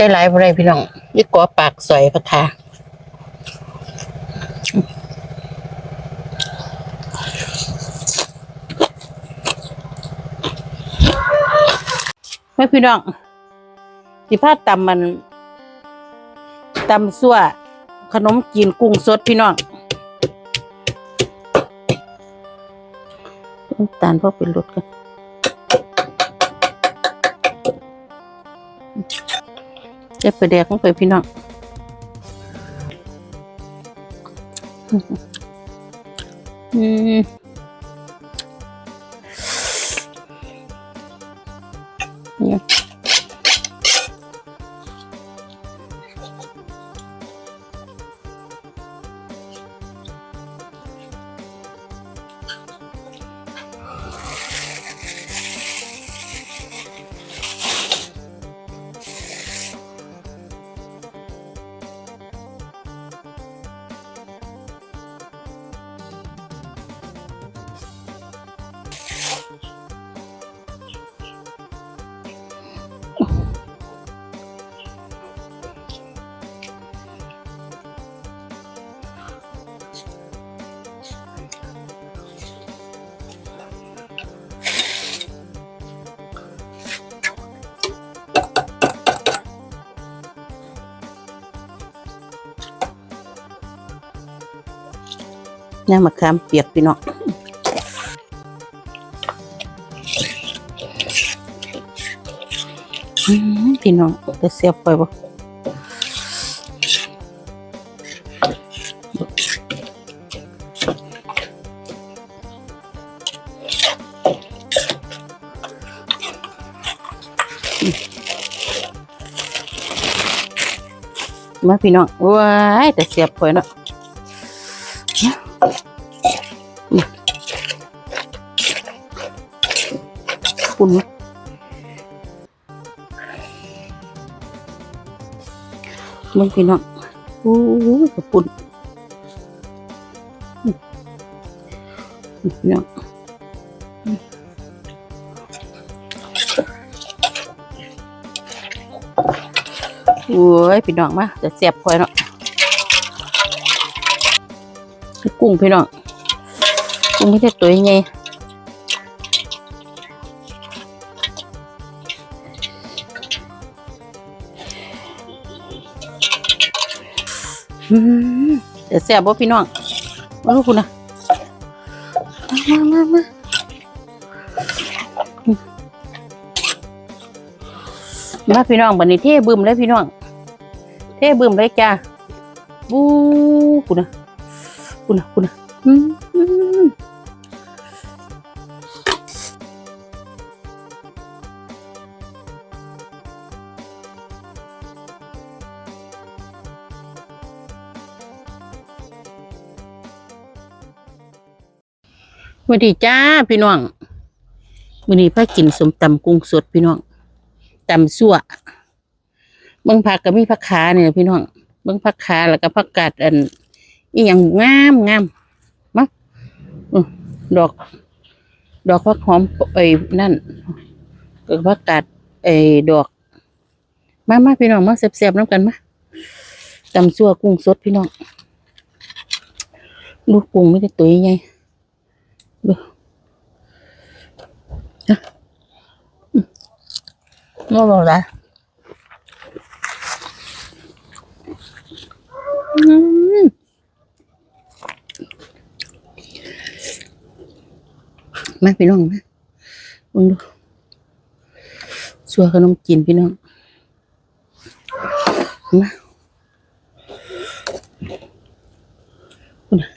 ใส่หลายบ่ได้พี่น้องยี่กอปากสอยพะค่ะแม่พี่น้องสิพาตำมันตำซั่วขนมจีนกุ้งสดพี่น้องน้ำตาลพอเป็นรสกัน เจ็บไปแดกลงไปพี่น้องอืม น้ำมะขามเปียกพี่น้องพี่น้องจะเสียบไปบ่มาพี่น้องว้ายแต่เสียบไปเนาะ ปุ่นวะมึงพี่น้องโอ้ยกระปุ่นอืมพี่น้องโอ้ยพี่น้องมาจะเสียบคอยเนาะ กุ้งพี่น้องกุ้งไม่ได้ตัวใหญ่เดี๋ยวแซ่บบ่พี่น้องมาลูกคุณนะมามามามมาพี่น้องบันนี้เท่บึมเลยพี่น้อง เท่บึมเลยจ้าบูคุณนะ คุณนะคุณนะอืมอืมสวัสดีจ้าพี่น้องวันนี้พ่อกินสมตำกุ้งสดพี่น้องตำสั่วเบิ่งผักก็มีผักขาเนี่ยพี่น้องเบิ่งผักขาแล้วก็ผักกาดอัน อีหยังงามงามมาอื้อดอก ดอกผักหอมไอ้นั่นก็ผักกาดไอ้ดอก มามาพี่น้องมาแซ่บๆน้ำกันมาตำสั่วกุ้งสดพี่น้องลูกกุ้งไม่ได้ตัวใหญ่ Ngon rồi đã. Ừm. Má พี่น้องนะลองดูสัวขนมจีนพี่น้องมาคุณน่ะ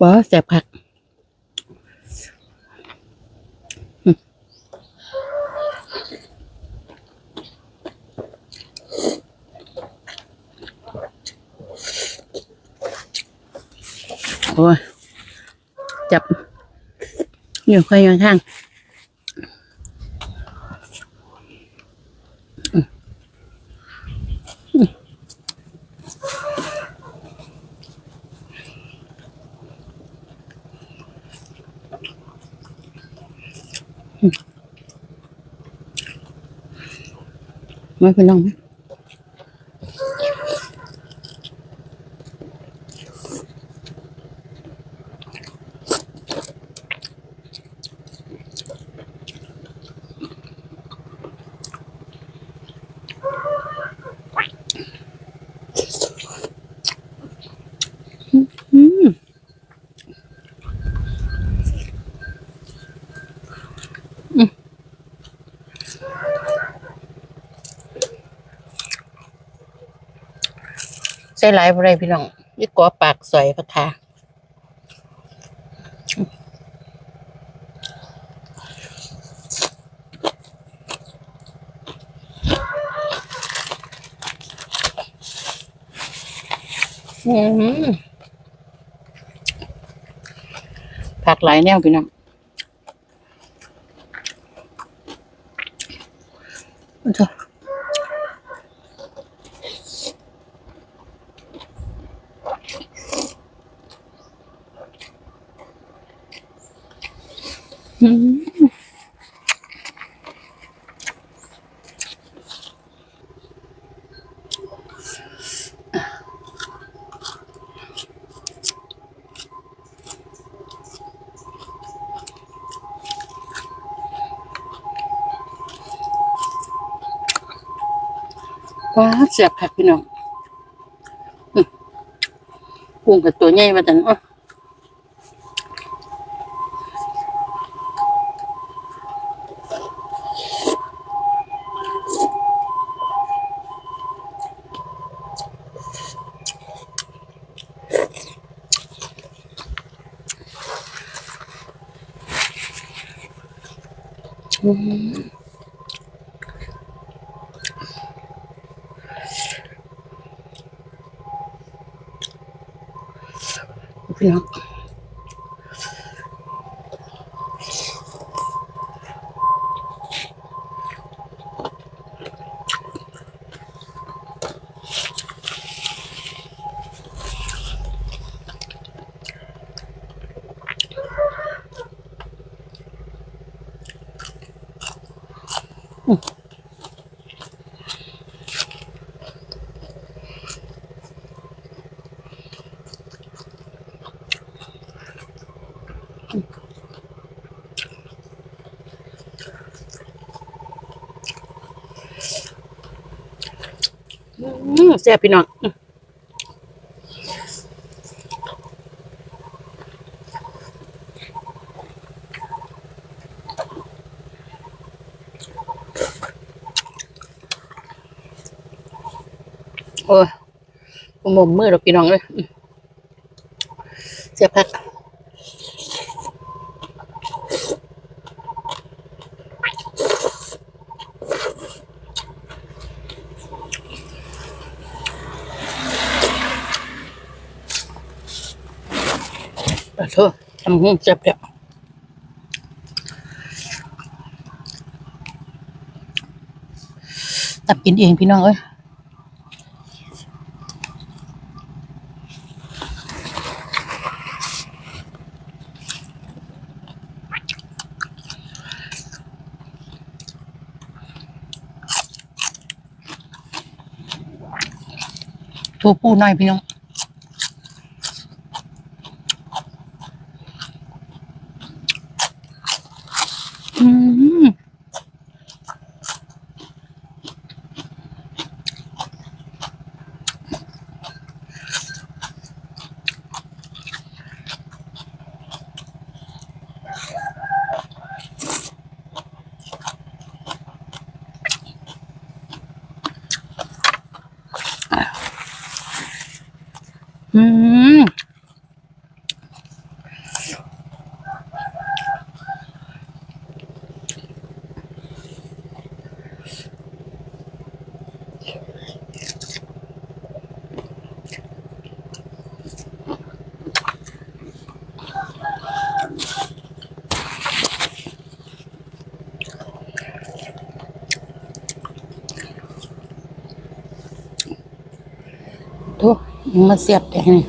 บ่แซ่บคัก โอ้ยจับ อยู่ค่อยข้างข้างมาไปลองไหม ใส่หลายบ่ได้พี่น้องยี่กอปากสอยพะคะอืมผักหลายแนวพี่น้อง ว้าเสียบผักพี่น้องอืมกุ้งกับตัวใหญ่มาแต่เนาะอืมพี่ น้ องอืมเสียบพี่น้องโอ้ยผมมมือหรอกพี่น้องเลยเสียบผั กขอทำหุ้งเจ็บแล้วตับกินเองพี่น้องเอ้ยตัวปูหน่อยพี่น้อง อื มัาเสียบแดงนี่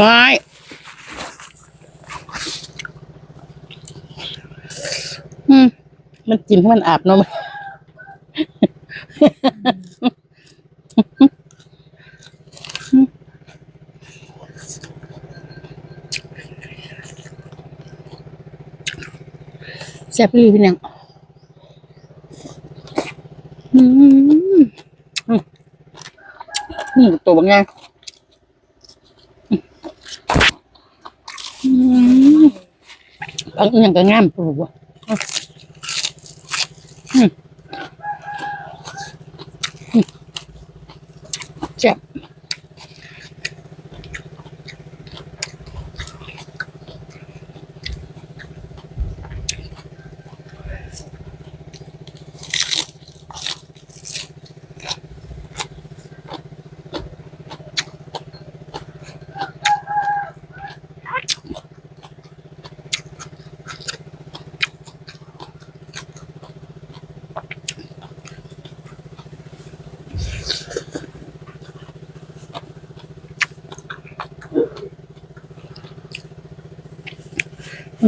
ร้อยอืม มันกินให้มันอาบเนาม ซ่บอีหลีพี่นังอืมอืมตัวบางไงอืมบางอย่างก็งามปลูกว่ะ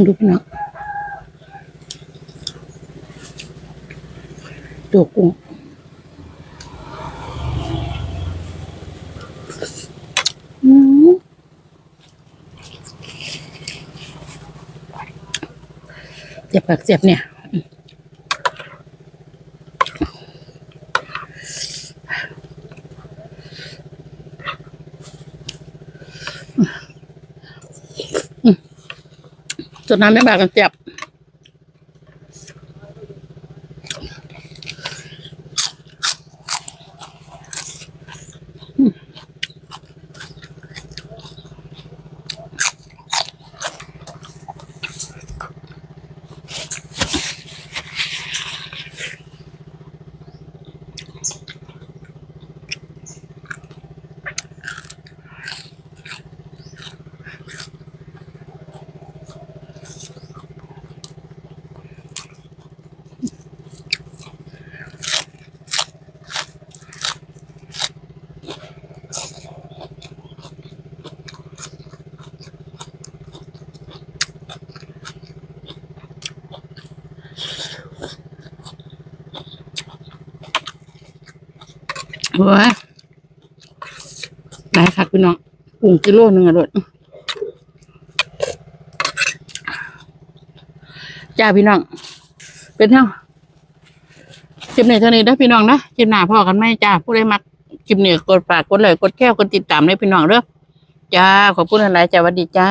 ดูพี่น้องตัวกุ้งเจ็บปากเจ็บเนี่ย จนน้ำไม่บากกันเจ็บ ว้าได้ค่ะพี่น้องกุ้งกิโลหนึ่งอะรดจ้าพี่น้อง เป็นเท่าคลิปนี้เท่านี้ได้อพี่น้องนะคลิปหน้าพ่อกันไหมจ้าผู้ใดมักคลิปนี้กดฝากกดไลค์กดแก้วกดติดตามเลยพี่น้องเด้อจ้าขอบคุณหลายจ้าสวัสดีจ้า